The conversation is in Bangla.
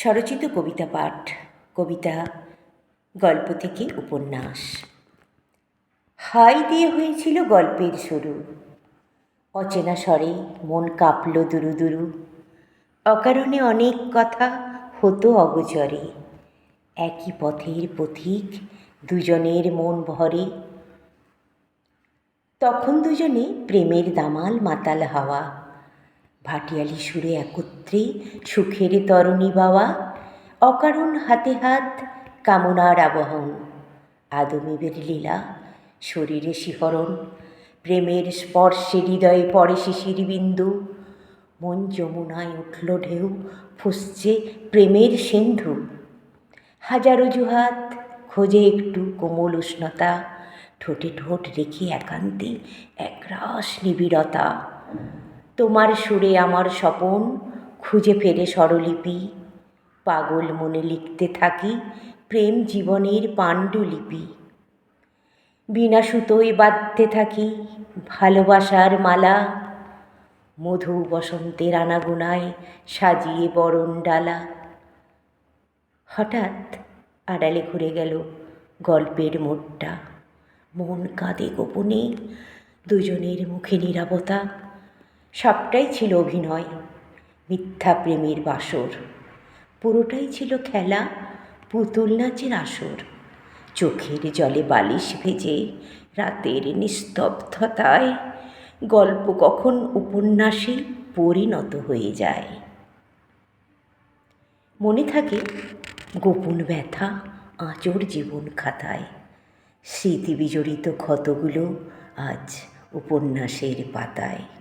স্বরচিত কবিতা পাঠ, কবিতা, গল্প থেকে উপন্যাস। হাই দিয়ে হয়েছিল গল্পের শুরু। অচেনা স্বরে মন কাঁপল দুরু দুরু। অকারণে অনেক কথা হতো অগোচরে। একই পথের পথিক দুজনের মন ভরে। তখন দুজনে প্রেমের দামাল মাতাল হাওয়া। ভাটিয়ালি সুরে একত্রে সুখের তরণী বাওয়া অকারণ হাতে হাত কামনার আবহন। আদমিবের লীলা, শরীরে শিহরণ, প্রেমের স্পর্শে হৃদয়ে পড়ে শিশির বিন্দু। মন যমুনায় উঠল ঢেউ, ফুসছে প্রেমের সিন্ধু। হাজারো জুহাত খোঁজে একটু কোমল উষ্ণতা। ঠোঁটে ঠোঁট রেখে একান্তে একরাশ নিবিড়তা। তোমার সুরে আমার স্বপন, খুঁজে ফেরে স্বরলিপি। পাগল মনে লিখতে থাকি প্রেম জীবনের পাণ্ডুলিপি। বিনা সুতোয় বাঁধতে থাকি ভালোবাসার মালা। মধু বসন্তের আনাগোনায় সাজিয়ে বরণ ডালা। হঠাৎ আড়ালে ঘুরে গেল গল্পের মোড়টা। মন কাঁদে গোপনে, দুজনের মুখে নীরবতা। সবটাই ছিল অভিনয়, মিথ্যা প্রেমের বাসর। পুরোটাই ছিল খেলা, পুতুল নাচের আসর। চোখের জলে বালিশ ভেজে, রাতের নিস্তব্ধতায় গল্প কখন উপন্যাসে পরিণত হয়ে যায়। মনে থাকে গোপন ব্যথা আঁচড় জীবন খাতায়। স্মৃতি বিজড়িত ক্ষতগুলো আজ উপন্যাসের পাতায়।